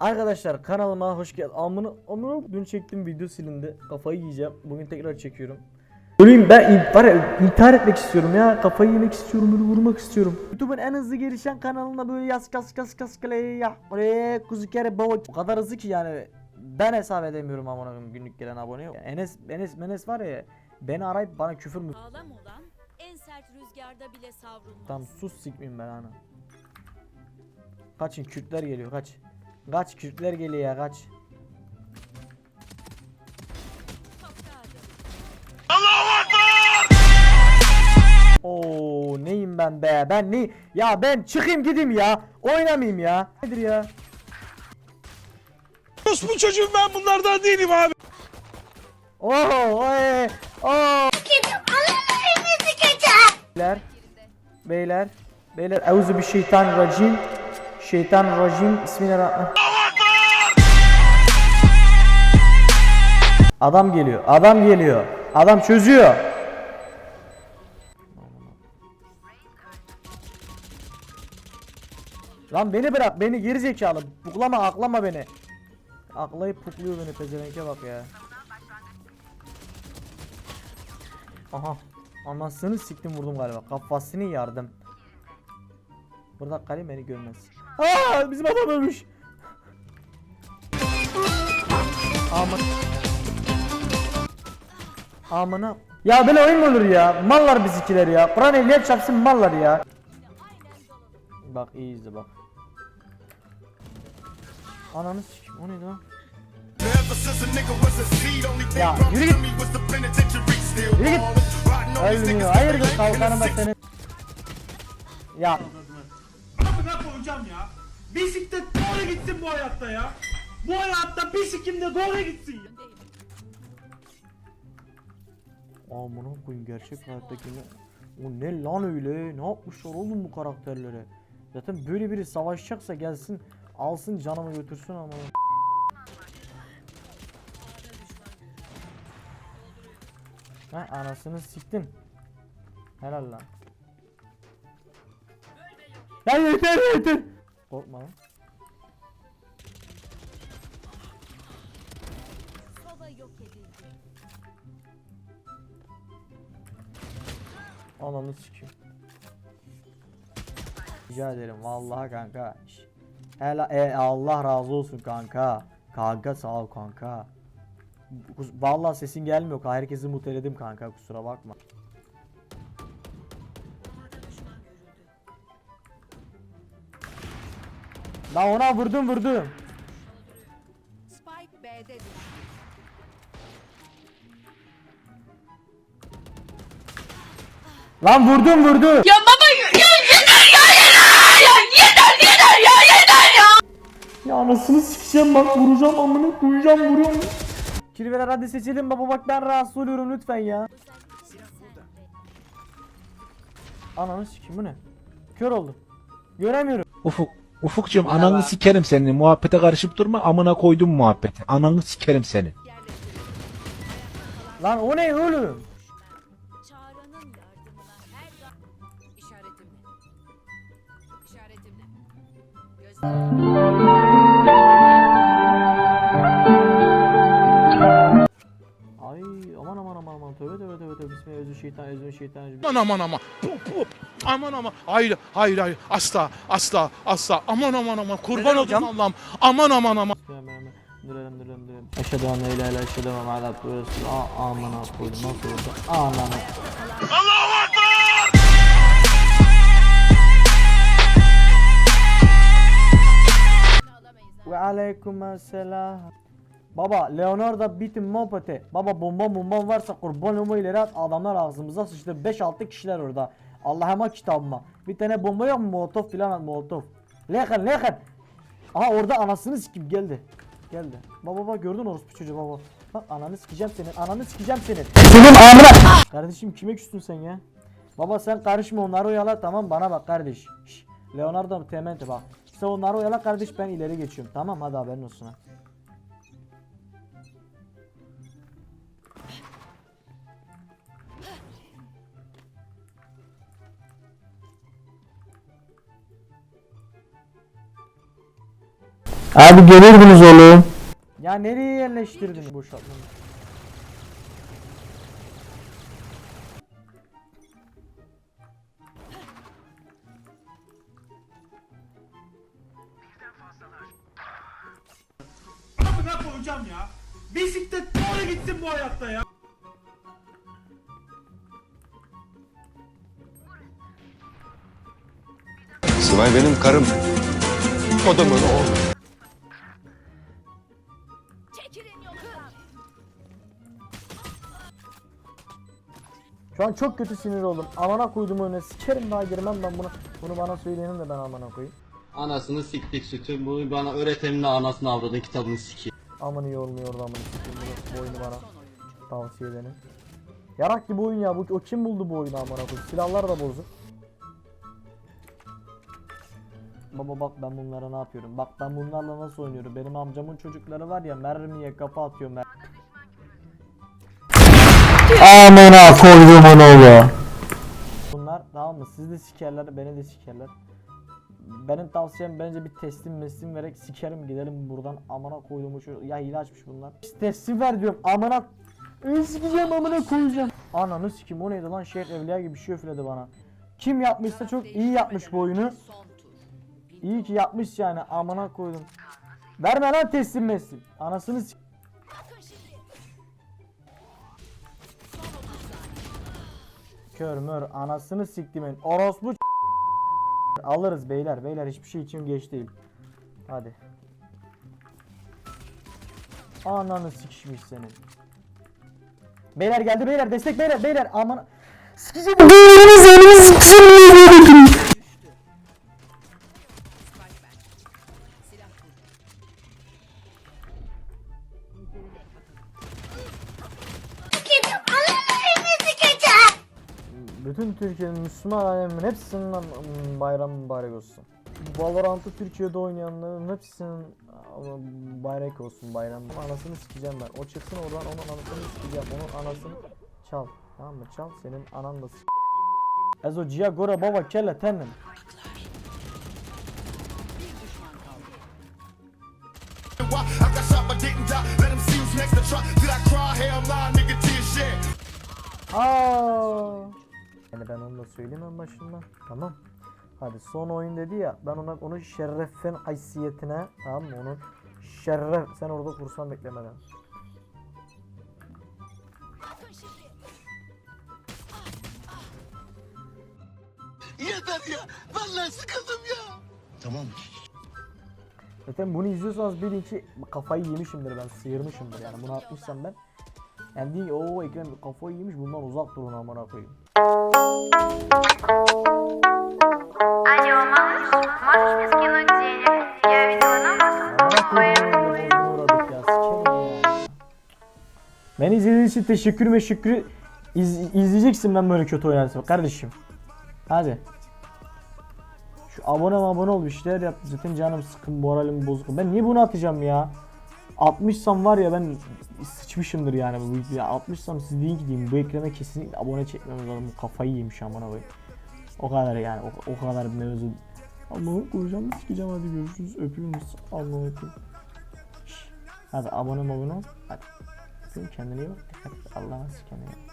Arkadaşlar kanalıma hoş geldin. Amına amına dün çektiğim video silindi. Kafayı yiyeceğim. Bugün tekrar çekiyorum. Öleyim ben var ya, intihar etmek istiyorum ya. Kafayı yemek istiyorum, böyle vurmak istiyorum. YouTube'un en hızlı gelişen kanalına böyle yaz kas kas kas ya. Oraya kuzu kere baba. O kadar hızlı ki yani ben hesap edemiyorum amına günlük gelen abone. Enes Enes Menes var ya beni arayıp bana küfür mü? Sağlam olan en sert rüzgarda bile savrulmaz. Tam sus sikmeyeyim ben ana. Kaçın Kürtler geliyor kaç. Kaç Kürtler geliyor ya kaç. Oo neyim ben be? Ben ne? Ya ben çıkayım gideyim ya. Oynamayayım ya. Nedir ya? Bu çocuğum ben bunlardan değilim abi. Oo oy oo. Beyler beyler beyler euzu bir şeytan racim şeytan racim bismillahirrahmanirrahim. Adam geliyor adam geliyor. Adam çözüyor. Lan beni bırak beni geri zekalı buklama aklama beni. Aklayıp pukluyor beni pezevenke bak ya. Aha. Anasını siktim vurdum galiba. Kafasını yardım. Burada Kalim beni görmez Aa bizim adam ölmüş. Aman. Amına. Ya böyle oyun mu olur ya? Mallar bizikiler ya. Kur'an ehliyet çarpsın mallar ya. Bak iyi izle bak. Ananı sikim o neydi lan? Ya yürü git. Yürü git. Ölmüyor hayırdır kalkanı da senin. Ya Amına koyacağım ya. Bisiklet doğru gitsin bu hayatta ya. Bu hayatta bisikletim de doğru gitsin ya. Amına koyayım gerçek hayattaki ne? O ne lan öyle? Ne yapmışlar oğlum bu karakterlere? Zaten böyle biri savaşacaksa gelsin alsın canımı götürsün ama. Ha anasını siktim. Helal lan. Ya yeter yeter. Korkma lan. Sova yok edildi. Ananı sikeyim. Rica ederim vallahi kanka. Hela, e, Allah razı olsun kanka. Kanka sağ ol kanka. Vallahi sesin gelmiyor. Herkesi muteledim kanka kusura bakma. Lan ona vurdum vurdum. Spike B'de düştü. Lan vurdum vurdum. Ya baba ya yeter ya yeter ya yeter yeter ya yeter ya. Ya anasını sikeceğim bak vuracağım amına koyacağım vuruyorum. Kirveler hadi seçelim baba bak ben rahatsız oluyorum lütfen ya. Ananı sikeyim bu ne? Kör oldum. Göremiyorum. Ufuk, Ufukcuğum ananı sikerim seni. Muhabbete karışıp durma. Amına koydum muhabbeti. Ananı sikerim seni. Lan o ne oğlum? Çağrı'nın yardımına her zaman işaretimle. İşaretimle. Gözler bismillah özü şeytan özü şeytan özü Aman aman aman. Puh, puh. Aman aman. Hayır hayır hayır. Asla asla asla. Aman aman aman. Kurban olacağım Allah'ım. Aman aman aman. Durelim durelim durelim. Eşhedü en la ilahe illa eşhedü ve Resul. Aa aman koydum nasıl oldu? Ananı. Ve aleyküm selam. Baba Leonardo bitim muhabbeti. Baba bomba bomba varsa kurban olma ileri at adamlar ağzımıza sıçtı 5-6 kişiler orada. Allah'ıma kitabıma. Bir tane bomba yok mu molotof filan at molotof. Lekan lekan. Aha orada anasını sikip geldi. Geldi. Baba baba gördün orospu çocuğu baba. Bak ananı sikeceğim senin. Ananı sikeceğim senin. Senin amına. Kardeşim kime küstün sen ya? Baba sen karışma onları oyala tamam bana bak kardeş. Şş, Leonardo Temente bak. Sen onları oyala kardeş ben ileri geçiyorum. Tamam hadi haberin olsun ha. Abi gelirdiniz oğlum. Ya nereye yerleştirdin boşaltmanı? Amına koyacağım ya. Bisiklet doğru gitsin bu hayatta ya. Sivay benim karım. Kodumun oğlu. Çekilin. Şu an çok kötü sinir oldum. Amına koydum önüne. Sikerim daha girmem ben buna. Bunu bana söyleyenin de ben amına koyayım. Anasını siktik sütü. Bunu bana öğretenin de anasını avradın kitabını sikeyim. Aman iyi olmuyor orada sikeyim bunu. Bu oyunu bana tavsiye edelim. Yarak gibi oyun ya bu. O kim buldu bu oyunu amına koyayım? Silahlar da bozuk. Baba bak ben bunlara ne yapıyorum? Bak ben bunlarla nasıl oynuyorum? Benim amcamın çocukları var ya mermiye kafa atıyor mer Amına koyduğumun oğlu. Bunlar tamam mı? Siz de sikerler, beni de sikerler. Benim tavsiyem bence bir teslim meslim vererek sikerim gidelim buradan amına koyduğumu şu ya hile açmış bunlar. Teslim ver diyorum amına sikeceğim amına koyacağım. Ananı sikim o neydi lan Şeyh Evliya gibi bir şey üfledi bana. Kim yapmışsa çok iyi yapmış bu oyunu. İyi ki yapmış yani amına koydum. Verme lan teslim meslim. Anasını şimdi. Kör mör anasını siktimin. Orospu Alırız beyler beyler hiçbir şey için geç değil. Hadi. Ananı sikişmiş senin. Beyler geldi beyler destek beyler beyler aman Sikeceğim Türkiye'nin Müslüman alemin hepsinin bayramı mübarek olsun. Valorant'ı Türkiye'de oynayanların hepsinin bayrak olsun bayram. Anasını sikeceğim ben. O çıksın oradan onun anasını sikeceğim. Onun anasını çal. Tamam mı? Çal. Senin anan da sik. Ezo Cia Gora Baba Kelle Tenin. Aa. Yani ben onu da söyleyeyim en başından. Tamam. Hadi son oyun dedi ya ben ona onun şerrefen haysiyetine tamam mı onun şerref sen orada kursan beklemeden. Yeter ya. Vallahi sıkıldım ya. Tamam. Zaten bunu izliyorsanız bilin ki kafayı yemişimdir ben sıyırmışımdır yani bunu atmışsam ben. Yani ki ooo Ekrem kafayı yemiş bundan uzak durun amına koyayım. Алло, малыш, можешь мне скинуть денег? Я видела на Amına koyduğum oyuna uğradık ya sikerim ya. Beni izlediğiniz için teşekkür ve şükrü iz, izleyeceksin ben böyle kötü oynarsam kardeşim. Hadi. Şu abone abone ol bir şeyler yap. Zaten canım sıkın moralim bozuk. Ben niye bunu atacağım ya? 60'sam var ya ben sıçmışımdır yani bu videoya. 60'sam siz deyin ki diyeyim bu ekrana kesinlikle abone çekmemiz lazım. Bu kafayı yemiş amına koyayım. O kadar yani o, o kadar bir mevzu. Allah'ım koyacağım sikeceğim hadi görüşürüz öpüyoruz Allah'ım. Şş, Hadi abone abone ol. Hadi. Öpüyorum kendine iyi bak. Allah'a kendine. iyi bak.